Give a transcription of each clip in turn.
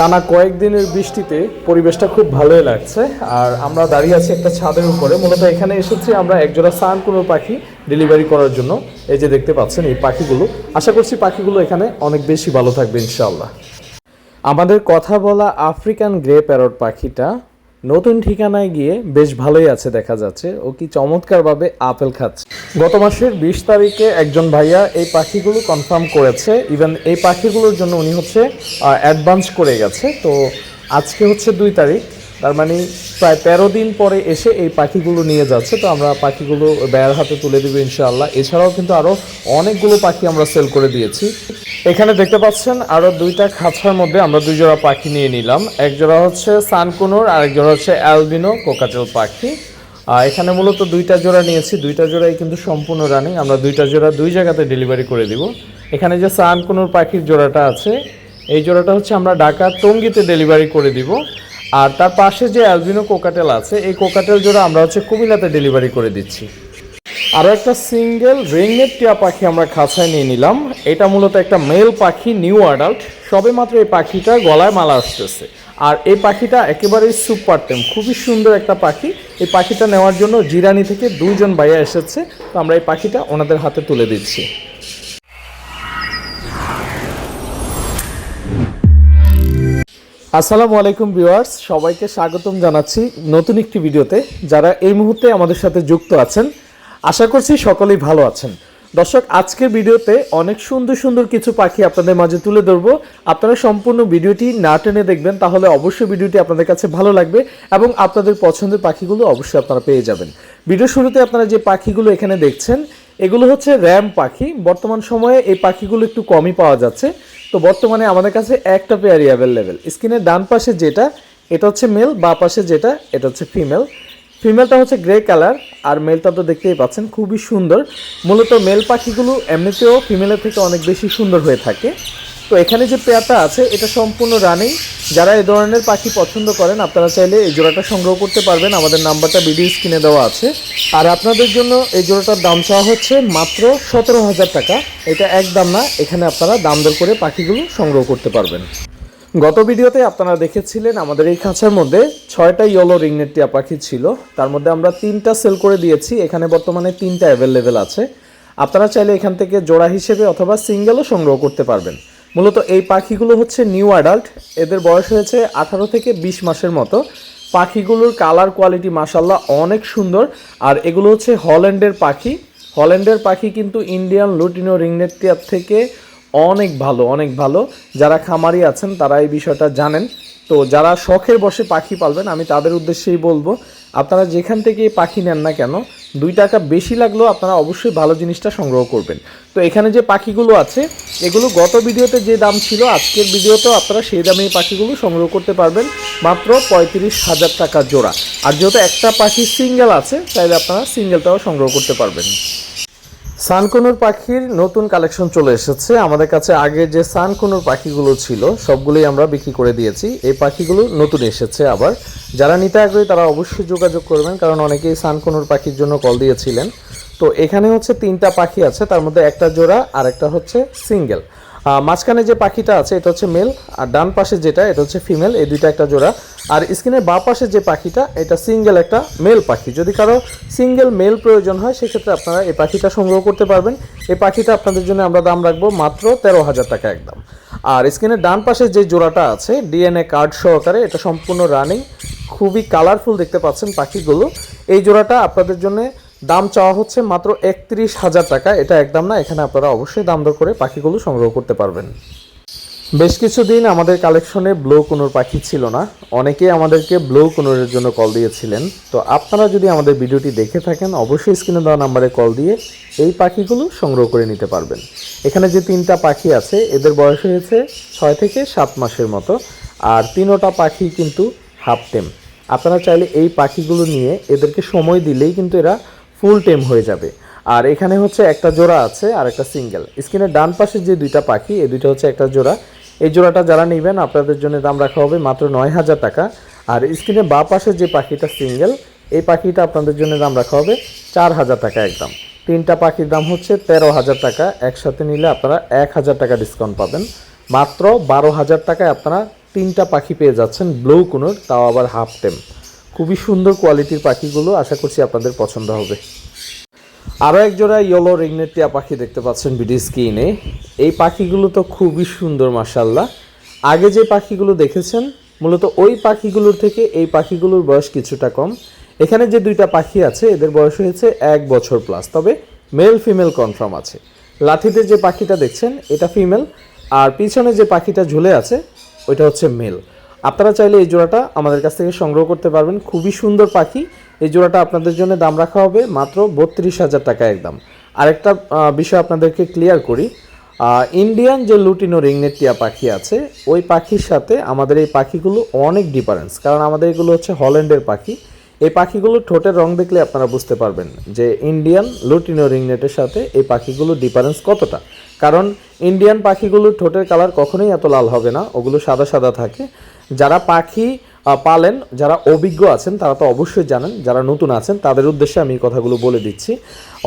টানা কয়েকদিনের বৃষ্টিতে পরিবেশটা খুব ভালোই লাগছে। আর আমরা দাঁড়িয়ে আছি একটা ছাদের উপরে। মূলত এখানে এসেছি আমরা একজোড়া সান কোনো পাখি ডেলিভারি করার জন্য। এই যে দেখতে পাচ্ছেন এই পাখিগুলো। আশা করছি পাখিগুলো এখানে অনেক বেশি ভালো থাকবে, ইনশাআল্লাহ। আমাদের কথা বলা আফ্রিকান গ্রে প্যারট পাখিটা নতুন ঠিকানায় গিয়ে বেশ ভালোই আছে দেখা যাচ্ছে। ও কি চমৎকারভাবে আপেল খাচ্ছে। গত মাসের বিশ তারিখে একজন ভাইয়া এই পাখিগুলো কনফার্ম করেছে। ইভেন এই পাখিগুলোর জন্য উনি হচ্ছে অ্যাডভান্স করে গেছে। তো আজকে হচ্ছে দুই তারিখ। তার মানে প্রায় তেরো দিন পরে এসে এই পাখিগুলো নিয়ে যাচ্ছে, তো আমরা পাখিগুলো ব্যয়ের হাতে তুলে দেবো ইনশাআল্লাহ। এছাড়াও কিন্তু আরও অনেকগুলো পাখি আমরা সেল করে দিয়েছি। এখানে দেখতে পাচ্ছেন আরও দুইটা খাঁচার মধ্যে আমরা দুই জোড়া পাখি নিয়ে নিলাম। এক জোড়া হচ্ছে সানকুনুর আর এক জোড়া হচ্ছে অ্যালবিনো, কোকাটেল পাখি। এখানে মূলত দুইটা জোড়া নিয়েছি, দুইটা জোড়াই কিন্তু সম্পূর্ণ রানিং। আমরা দুইটা জোড়া দুই জায়গাতে ডেলিভারি করে দিব। এখানে যে সানকুনুর পাখির জোড়াটা আছে, এই জোড়াটা হচ্ছে আমরা ঢাকা টঙ্গিতে ডেলিভারি করে দিব। আর তার পাশে যে অ্যালবিনো কোকাটেল আছে, এই কোকাটেল জোড়া আমরা হচ্ছে কুমিল্লাতে ডেলিভারি করে দিচ্ছি। আরও একটা সিঙ্গেল রেংনেট টিয়া পাখি আমরা খাঁচায় নিয়ে নিলাম। এটা মূলত একটা মেল পাখি, নিউ অ্যাডাল্ট। সবে মাত্র এই পাখিটা গলায় মালা আসতেছে। আর এই পাখিটা একেবারেই সুপার টেম, খুবই সুন্দর একটা পাখি। এই পাখিটা নেওয়ার জন্য জিরানি থেকে দুইজন ভাইয়া এসেছে। তো আমরা এই পাখিটা ওনাদের হাতে তুলে দিচ্ছি। আসসালামু আলাইকুম ভিউয়ার্স, সবাইকে স্বাগতম জানাচ্ছি নতুন একটি ভিডিওতে। যারা এই মুহূর্তে আমাদের সাথে যুক্ত আছেন, আশা করছি সকলেই ভালো আছেন। দর্শক, আজকের ভিডিওতে অনেক সুন্দর সুন্দর কিছু পাখি আপনাদের মাঝে তুলে ধরবো। আপনারা সম্পূর্ণ ভিডিওটি না টেনে দেখবেন, তাহলে অবশ্যই ভিডিওটি আপনাদের কাছে ভালো লাগবে এবং আপনাদের পছন্দের পাখিগুলো অবশ্যই আপনারা পেয়ে যাবেন। ভিডিও শুরুতে আপনারা যে পাখিগুলো এখানে দেখছেন এগুলো হচ্ছে র্যাম পাখি। বর্তমান সময়ে এই পাখিগুলো একটু কমই পাওয়া যাচ্ছে। তো বর্তমানে আমাদের কাছে একটা পেয়ারই অ্যাভেলেবেল স্ক্রিনের ডান পাশে যেটা, এটা হচ্ছে মেল বা পাশে যেটা, এটা হচ্ছে ফিমেল ফিমেলটা হচ্ছে গ্রে কালার আর মেলটা তো দেখতেই পাচ্ছেন, খুবই সুন্দর। মূলত মেল পাখিগুলো এমনিতেও ফিমেলের থেকে অনেক বেশি সুন্দর হয়ে থাকে। তো এখানে যে পেয়ারটা আছে, এটা সম্পূর্ণ রানিং। যারা এ ধরনের পাখি পছন্দ করেন, আপনারা চাইলে এই জোড়াটা সংগ্রহ করতে পারবেন। আমাদের নাম্বারটা ভিডিও স্ক্রিনে দেওয়া আছে। আর আপনাদের জন্য এই জোড়াটার দাম চাওয়া হচ্ছে মাত্র সতেরো হাজার টাকা। এটা এক দাম না, এখানে আপনারা দাম দর করে পাখিগুলো সংগ্রহ করতে পারবেন। গত ভিডিওতে আপনারা দেখেছিলেন, আমাদের এই খাঁচার মধ্যে ছয়টা ইয়েলো রিংনেট টিয়া পাখি ছিল। তার মধ্যে আমরা তিনটা সেল করে দিয়েছি। এখানে বর্তমানে তিনটা অ্যাভেলেবেল আছে। আপনারা চাইলে এখান থেকে জোড়া হিসেবে অথবা সিঙ্গেলও সংগ্রহ করতে পারবেন। মূলত এই পাখিগুলো হচ্ছে নিউ অ্যাডাল্ট। এদের বয়স হয়েছে আঠারো থেকে বিশ মাসের মতো। পাখিগুলোর কালার কোয়ালিটি মাসাল্লাহ অনেক সুন্দর। আর এগুলো হচ্ছে হল্যান্ডের পাখি। হল্যান্ডের পাখি কিন্তু ইন্ডিয়ান লুটিনো রিংনেট টিয়ার থেকে অনেক ভালো অনেক ভালো। যারা খামারি আছেন, তারা এই বিষয়টা জানেন। তো যারা শখের বসে পাখি পালবেন, আমি তাদের উদ্দেশ্যেই বলব, আপনারা যেখান থেকে পাখি নেন না কেন দুই টাকা বেশি লাগলেও আপনারা অবশ্যই ভালো জিনিসটা সংগ্রহ করবেন। তো এখানে যে পাখিগুলো আছে, এগুলো গত ভিডিওতে যে দাম ছিল, আজকের ভিডিওতেও আপনারা সেই দামে এই পাখিগুলো সংগ্রহ করতে পারবেন। মাত্র পঁয়ত্রিশ হাজার টাকা জোড়া। আর যেহেতু একটা পাখি সিঙ্গেল আছে তাইলে আপনারা সিঙ্গেলটাও সংগ্রহ করতে পারবেন। সানকুনুর পাখির নতুন কালেকশন চলে এসেছে। আমাদের কাছে আগে যে সানকুনুর পাখিগুলো ছিল, সবগুলোই আমরা বিক্রি করে দিয়েছি। এই পাখিগুলো নতুন এসেছে আবার। যারা নিতে আগ্রহী, তারা অবশ্যই যোগাযোগ করবেন, কারণ অনেকেই সানকুনুর পাখির জন্য কল দিয়েছিলেন। তো এখানে হচ্ছে তিনটা পাখি আছে, তার মধ্যে একটা জোড়া আর একটা হচ্ছে সিঙ্গেল। মাঝখানে যে পাখিটা আছে, এটা হচ্ছে মেল আর ডান পাশে যেটা, এটা হচ্ছে ফিমেল এই দুইটা একটা জোড়া। আর স্ক্রিনের বা পাশে যে পাখিটা, এটা সিঙ্গেল একটা মেল পাখি। যদি কারও সিঙ্গেল মেল প্রয়োজন হয়, সেক্ষেত্রে আপনারা এই পাখিটা সংগ্রহ করতে পারবেন। এই পাখিটা আপনাদের জন্য আমরা দাম রাখব মাত্র তেরো হাজার টাকা একদম। আর স্ক্রিনের ডান পাশে যে জোড়াটা আছে ডিএনএ কার্ড সহকারে, এটা সম্পূর্ণ রানিং খুবই কালারফুল দেখতে পাচ্ছেন পাখিগুলো। এই জোড়াটা আপনাদের জন্য দাম চাওয়া হচ্ছে মাত্র একত্রিশ হাজার টাকা। এটা একদম না, এখানে আপনারা অবশ্যই দাম দর করে পাখিগুলো সংগ্রহ করতে পারবেন। বেশ কিছুদিন আমাদের কালেকশনে ব্লো কুনুর পাখি ছিল না। অনেকেই আমাদেরকে ব্লো কুনুরের জন্য কল দিয়েছিলেন। তো আপনারা যদি আমাদের ভিডিওটি দেখে থাকেন, অবশ্যই স্ক্রিনে দেওয়া নাম্বারে কল দিয়ে এই পাখিগুলো সংগ্রহ করে নিতে পারবেন। এখানে যে তিনটা পাখি আছে, এদের বয়স হয়েছে ছয় থেকে সাত মাসের মতো। আর তিনোটা পাখি কিন্তু হাফ টেম। আপনারা চাইলে এই পাখিগুলো নিয়ে এদেরকে সময় দিলেই কিন্তু এরা ফুল টেম হয়ে যাবে। আর এখানে হচ্ছে একটা জোড়া আছে আর একটা সিঙ্গেল। স্ক্রিনের ডান পাশে যে দুইটা পাখি, এই দুইটা হচ্ছে একটা জোড়া। এই জোড়াটা যারা নেবেন, আপনাদের জন্য দাম রাখা হবে মাত্র নয় হাজার টাকা। আর স্ক্রিনের বা পাশে যে পাখিটা সিঙ্গেল, এই পাখিটা আপনাদের জন্য দাম রাখা হবে চার হাজার টাকা একদম। তিনটা পাখির দাম হচ্ছে তেরো হাজার টাকা। একসাথে নিলে আপনারা এক হাজার টাকা ডিসকাউন্ট পাবেন। মাত্র বারো হাজার টাকায় আপনারা তিনটা পাখি পেয়ে যাচ্ছেন ব্লু কোনোর, তাও আবার হাফ টেম। খুবই সুন্দর কোয়ালিটির পাখিগুলো আশা করছি আপনাদের পছন্দ হবে। আরও এক জোড়া ইয়েলো রিংনেট টিয়া পাখি দেখতে পাচ্ছেন বিডি স্কিনে এই পাখিগুলো তো খুবই সুন্দর মাসাল্লাহ আগে যে পাখিগুলো দেখেছেন, মূলত ওই পাখিগুলোর থেকে এই পাখিগুলোর বয়স কিছুটা কম। এখানে যে দুইটা পাখি আছে, এদের বয়স হয়েছে এক বছর প্লাস তবে মেল ফিমেল কনফার্ম আছে। লাঠিতে যে পাখিটা দেখছেন, এটা ফিমেল আর পিছনে যে পাখিটা ঝুলে আছে, ওইটা হচ্ছে মেল আপনারা চাইলে এই জোড়াটা আমাদের কাছ থেকে সংগ্রহ করতে পারবেন। খুবই সুন্দর পাখি। এই জোড়াটা আপনাদের জন্য দাম রাখা হবে মাত্র বত্রিশ হাজার টাকা একদম। আরেকটা বিষয় আপনাদেরকে ক্লিয়ার করি। ইন্ডিয়ান যে লুটিনো রিংনেট টিয়া পাখি আছে, ওই পাখির সাথে আমাদের এই পাখিগুলো অনেক ডিফারেন্স কারণ আমাদের এগুলো হচ্ছে হল্যান্ডের পাখি। এই পাখিগুলোর ঠোঁটের রং দেখলে আপনারা বুঝতে পারবেন যে ইন্ডিয়ান লুটিনো রিংনেটের সাথে এই পাখিগুলো ডিফারেন্স কতটা। কারণ ইন্ডিয়ান পাখিগুলোর ঠোঁটের কালার কখনোই এত লাল হবে না, ওগুলো সাদা সাদা থাকে। যারা পাখি পালেন, যারা অভিজ্ঞ আছেন, তারা তো অবশ্যই জানেন, যারা নতুন আছেন, তাদের উদ্দেশ্যে আমি কথাগুলো বলে দিচ্ছি।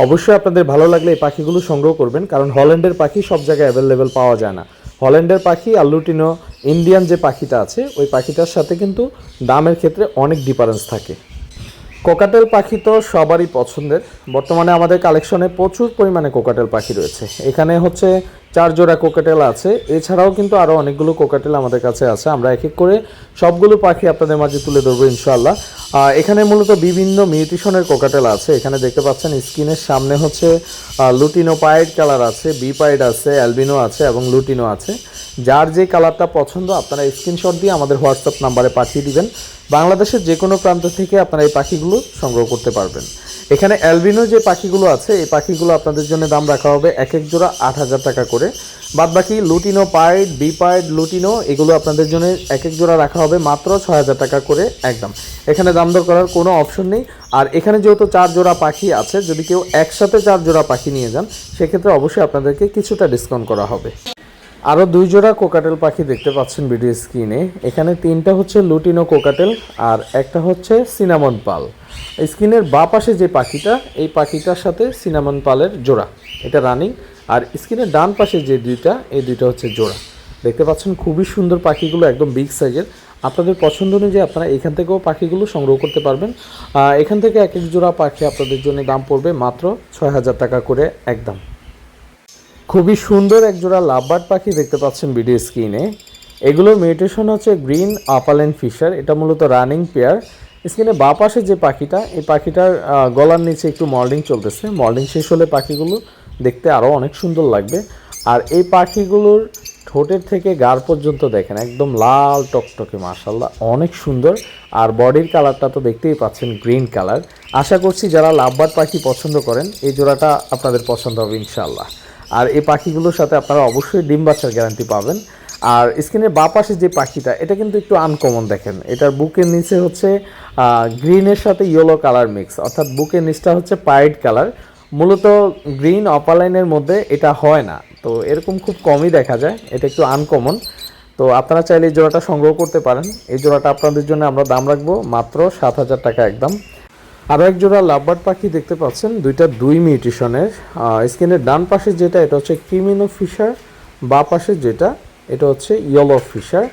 অবশ্যই আপনাদের ভালো লাগলে এই পাখিগুলো সংগ্রহ করবেন, কারণ হল্যান্ডের পাখি সব জায়গায় অ্যাভেলেবেল পাওয়া যায় না। হল্যান্ডের পাখি আর লুটিনো ইন্ডিয়ান যে পাখিটা আছে, ওই পাখিটার সাথে কিন্তু দামের ক্ষেত্রে অনেক ডিফারেন্স থাকে। কোকাটেল পাখি তো সবারই পছন্দের। বর্তমানে আমাদের কালেকশনে প্রচুর পরিমাণে কোকাটেল পাখি রয়েছে। এখানে হচ্ছে চার জোড়া কোকাটেল আছে। এছাড়াও কিন্তু আরও অনেকগুলো কোকাটেল আমাদের কাছে আছে। আমরা এক এক করে সবগুলো পাখি আপনাদের মাঝে তুলে ধরবো ইনশাল্লাহ এখানে মূলত বিভিন্ন মিউটিশনের কোকাটেল আছে। এখানে দেখতে পাচ্ছেন স্ক্রিনের সামনে হচ্ছে লুটিনো পাইড কালার আছে বি পাইড আছে, অ্যালবিনো আছে এবং লুটিনো আছে। যার যে কালারটা পছন্দ, আপনারা স্ক্রিনশট দিয়ে আমাদের হোয়াটসঅ্যাপ নাম্বারে পাঠিয়ে দিবেন। বাংলাদেশের যে কোনো প্রান্ত থেকে আপনারা এই পাখিগুলো সংগ্রহ করতে পারবেন। এখানে অ্যালবিনো যে পাখিগুলো আছে, এই পাখিগুলো আপনাদের জন্য দাম রাখা হবে এক এক জোড়া আট হাজার টাকা করে। বাদ বাকি lutino pied, B pied, lutino, এগুলো আপনাদের জন্য এক এক জোড়া রাখা হবে মাত্র ছয় হাজার টাকা করে একদম। এখানে দাম দর করার কোনো অপশন নেই। আর এখানে যেহেতু চার জোড়া পাখি আছে, যদি কেউ একসাথে চার জোড়া পাখি নিয়ে যান, সেক্ষেত্রে অবশ্যই আপনাদেরকে কিছুটা ডিসকাউন্ট করা হবে। আরও দুই জোড়া কোকাটেল পাখি দেখতে পাচ্ছেন ভিডিও স্ক্রিনে। এখানে তিনটা হচ্ছে লুটিনো কোকাটেল আর একটা হচ্ছে সিনামন পাল। স্ক্রিনের বা পাশে যে পাখিটা, এই পাখিটার সাথে সিনামন পালের জোড়া। এটা রানিং আর স্ক্রিনের ডান পাশে যে দুইটা, এই দুইটা হচ্ছে জোড়া। দেখতে পাচ্ছেন খুবই সুন্দর পাখিগুলো, একদম বিগ সাইজের আপনাদের পছন্দ অনুযায়ী আপনারা এখান থেকেও পাখিগুলো সংগ্রহ করতে পারবেন। এখান থেকে এক এক জোড়া পাখি আপনাদের জন্য দাম পড়বে মাত্র ছয় হাজার টাকা করে একদম। খুবই সুন্দর এক জোড়া লাভবার্ড পাখি দেখতে পাচ্ছেন ভিডিও স্ক্রিনে। এগুলোর মিউটেশন হচ্ছে গ্রিন আপালেন ফিশার। এটা মূলত রানিং পেয়ার স্ক্রিনে বা পাশে যে পাখিটা, এই পাখিটার গলার নিচে একটু মল্ডিং চলতেছে। মল্ডিং শেষ হলে পাখিগুলো দেখতে আরও অনেক সুন্দর লাগবে। আর এই পাখিগুলোর ঠোঁটের থেকে গার পর্যন্ত দেখেন, একদম লাল টকটকে মার্শাল্লাহ অনেক সুন্দর। আর বডির কালারটা তো দেখতেই পাচ্ছেন, গ্রিন কালার। আশা করছি যারা লাভবার্ড পাখি পছন্দ করেন, এই জোড়াটা আপনাদের পছন্দ হবে ইনশাল্লাহ আর এই পাখিগুলোর সাথে আপনারা অবশ্যই ডিম বাচ্চার গ্যারান্টি পাবেন। আর স্ক্রিনের বা পাশে যে পাখিটা, এটা কিন্তু একটু আনকমন দেখেন। এটার বুকের নিচে হচ্ছে গ্রিনের সাথে ইয়েলো কালার মিক্স অর্থাৎ বুকের নিচটা হচ্ছে পাইড কালার মূলত গ্রিন অপালাইনের মধ্যে এটা হয় না। তো এরকম খুব কমই দেখা যায়, এটা একটু আনকমন তো আপনারা চাইলে এই জোড়াটা সংগ্রহ করতে পারেন। এই জোড়াটা আপনাদের জন্য আমরা দাম রাখব মাত্র সাত হাজার টাকা একদম। আরও এক জোড়া লাভবার্ড পাখি দেখতে পাচ্ছেন, দুইটা দুই মিউটিশনের। স্ক্রিনের ডান পাশে যেটা, এটা হচ্ছে ক্রিমিনো ফিশার, বা পাশে যেটা এটা হচ্ছে ইয়েলো ফিশার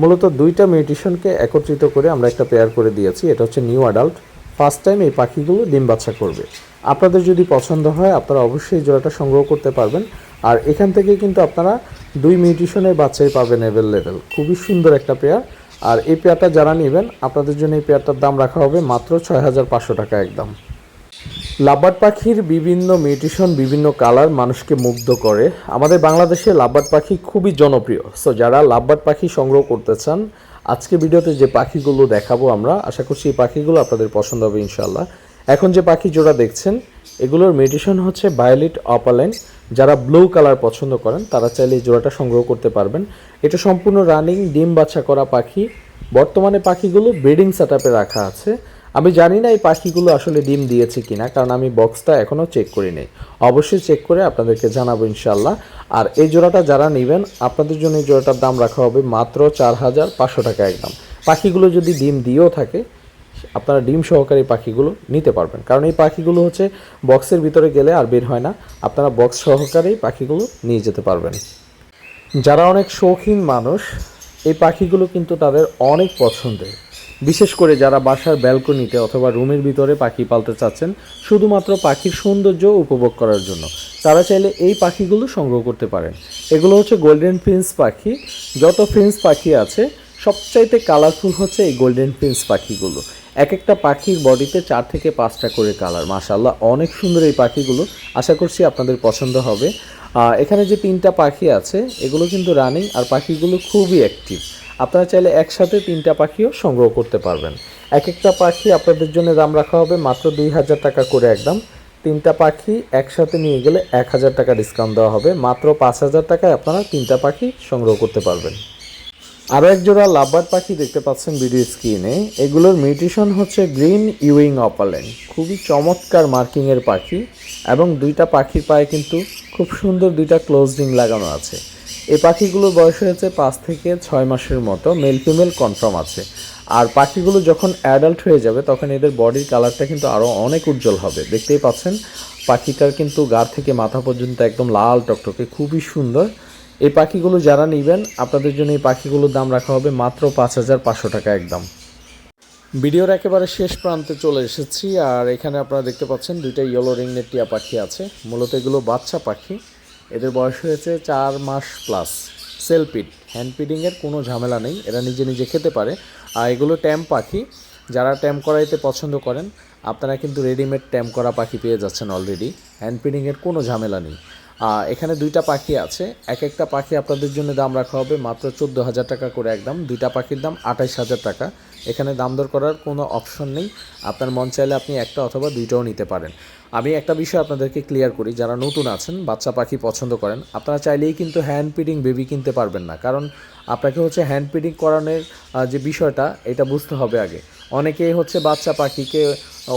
মূলত দুইটা মিউটিশনকে একত্রিত করে আমরা একটা পেয়ার করে দিয়েছি। এটা হচ্ছে নিউ অ্যাডাল্ট। ফার্স্ট টাইম এই পাখিগুলো ডিম বাচ্চা করবে। আপনাদের যদি পছন্দ হয়, আপনারা অবশ্যই জোড়াটা সংগ্রহ করতে পারবেন। আর এখান থেকে কিন্তু আপনারা দুই মিউটিশনের বাচ্চাই পাবেন অ্যাভেলেবেল খুবই সুন্দর একটা পেয়ার। আর এই পেয়ারটা যারা নেবেন, আপনাদের জন্য এই পেয়ারটার দাম রাখা হবে মাত্র ছয় হাজার পাঁচশো টাকা একদম। লাভবার্ড পাখির বিভিন্ন মিউটেশন, বিভিন্ন কালার মানুষকে মুগ্ধ করে। আমাদের বাংলাদেশে লাভবার্ড পাখি খুবই জনপ্রিয়। সো যারা লাভবার্ড পাখি সংগ্রহ করতে চান, আজকে ভিডিওতে যে পাখিগুলো দেখাবো আমরা, আশা করছি এই পাখিগুলো আপনাদের পছন্দ হবে ইনশাল্লাহ এখন যে পাখি জোড়া দেখছেন, এগুলোর মিউটেশন হচ্ছে বায়োলিট অপালেন যারা ব্লু কালার পছন্দ করেন, তারা চাইলে জোড়াটা সংগ্রহ করতে পারবেন। এটা সম্পূর্ণ রানিং, ডিম বাচ্চা করা পাখি। বর্তমানে পাখিগুলো ব্রিডিং সেট রাখা আছে। আমি জানি না এই পাখিগুলো আসলে ডিম দিয়েছে কিনা, কারণ আমি বক্সটা এখনও চেক করি নাই অবশ্যই চেক করে আপনাদেরকে জানাব ইনশাল্লাহ আর এই জোড়াটা যারা নেবেন, আপনাদের জন্য এই জোড়াটার দাম রাখা হবে মাত্র চার হাজার পাঁচশো টাকা একদম। পাখিগুলো যদি ডিম দিয়েও থাকে, আপনারা ডিম সহকারে পাখিগুলো নিতে পারবেন। কারণ এই পাখিগুলো হচ্ছে বক্সের ভিতরে গেলে আর বের হয় না, আপনারা বক্স সহকারেই পাখিগুলো নিয়ে যেতে পারবেন। যারা অনেক শৌখিন মানুষ, এই পাখিগুলো কিন্তু তাদের অনেক পছন্দের। বিশেষ করে যারা বাসার ব্যালকনিতে অথবা রুমের ভিতরে পাখি পালতে চাচ্ছেন, শুধুমাত্র পাখির সৌন্দর্য উপভোগ করার জন্য। তারা চাইলে এই পাখিগুলো সংগ্রহ করতে পারেন। এগুলো হচ্ছে গোল্ডেন ফিন্স পাখি। যত ফিন্স পাখি আছে, সবচাইতে কালারফুল হচ্ছে এই গোল্ডেন ফিন্স পাখিগুলো। এক একটা পাখির বডিতে চার থেকে পাঁচটা করে কালার মাশাল্লাহ অনেক সুন্দর এই পাখিগুলো। আশা করছি আপনাদের পছন্দ হবে। এখানে যে তিনটা পাখি আছে, এগুলো কিন্তু রানিং আর পাখিগুলো খুবই অ্যাক্টিভ আপনারা চাইলে একসাথে তিনটা পাখিও সংগ্রহ করতে পারবেন। এক একটা পাখি আপনাদের জন্য দাম রাখা হবে মাত্র দুই হাজার টাকা করে একদম। তিনটা পাখি একসাথে নিয়ে গেলে এক হাজার টাকা ডিসকাউন্ট দেওয়া হবে। মাত্র পাঁচ হাজার টাকায় আপনারা তিনটা পাখি সংগ্রহ করতে পারবেন। আরও এক জোড়া লাভবার্ড পাখি দেখতে পাচ্ছেন ভিডিও স্ক্রিনে। এগুলোর মিউটেশন হচ্ছে গ্রিন ইউইং অপালেন। খুবই চমৎকার মার্কিংয়ের পাখি এবং দুইটা পাখির পায়ে কিন্তু খুব সুন্দর দুইটা ক্লোজ রিং লাগানো আছে। এই পাখিগুলোর বয়স হয়েছে পাঁচ থেকে ছয় মাসের মতো মেল ফিমেল কনফার্ম আছে। আর পাখিগুলো যখন অ্যাডাল্ট হয়ে যাবে, তখন এদের বডির কালারটা কিন্তু আরও অনেক উজ্জ্বল হবে। দেখতেই পাচ্ছেন, পাখিটার কিন্তু গা থেকে মাথা পর্যন্ত একদম লাল টকটকে, খুবই সুন্দর। এই পাখিগুলো যারা নেবেন, আপনাদের জন্য এই পাখিগুলোর দাম রাখা হবে মাত্র পাঁচ হাজার পাঁচশো টাকা একদম। ভিডিওর একেবারে শেষ প্রান্তে চলে এসেছি, আর এখানে আপনারা দেখতে পাচ্ছেন দুইটা ইয়েলো রিংনেট টিয়া পাখি আছে। মূলত এগুলো বাচ্চা পাখি। এদের বয়স হয়েছে চার মাস প্লাস সেলপিড হ্যান্ড পিডিংয়ের কোনো ঝামেলা নেই, এরা নিজে নিজে খেতে পারে। আর এগুলো ট্যাম পাখি, যারা ট্যাম করাইতে পছন্দ করেন, আপনারা কিন্তু রেডিমেড ট্যাম করা পাখি পেয়ে যাচ্ছেন অলরেডি হ্যান্ড পিডিংয়ের কোনো ঝামেলা নেই। এখানে দুইটা পাখি আছে। এক একটা পাখি আপনাদের জন্য দাম রাখা হবে মাত্র চোদ্দ হাজার টাকা করে একদম। দুইটা পাখির দাম আঠাইশ হাজার টাকা। এখানে দাম দর করার কোনো অপশন নেই। আপনার মন চাইলে আপনি একটা অথবা দুইটাও নিতে পারেন। আমি একটা বিষয় আপনাদেরকে ক্লিয়ার করি, যারা নতুন আছেন, বাচ্চা পাখি পছন্দ করেন, আপনারা চাইলেই কিন্তু হ্যান্ড পিডিং বেবি কিনতে পারবেন না। কারণ আপনাকে হচ্ছে হ্যান্ড পিডিং করানোর যে বিষয়টা, এটা বুঝতে হবে আগে। অনেকেই হচ্ছে বাচ্চা পাখিকে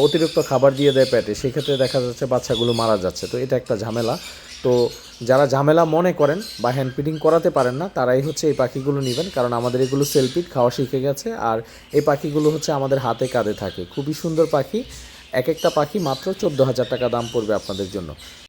অতিরিক্ত খাবার দিয়ে দেয় পেটে, সেক্ষেত্রে দেখা যাচ্ছে বাচ্চাগুলো মারা যাচ্ছে। তো এটা একটা ঝামেলা। তো যারা ঝামেলা মনে করেন বা হ্যান্ড ফিডিং করাতে পারেন না, তারাই হচ্ছে এই পাখিগুলো নেবেন, কারণ আমাদের এগুলো সেলফিড খাওয়া শিখে গেছে, আর এই পাখিগুলো হচ্ছে আমাদের হাতে কাঁধে থাকে। খুবই সুন্দর পাখি, এক একটা পাখি মাত্র চোদ্দ হাজার টাকা দাম পড়বে আপনাদের জন্য।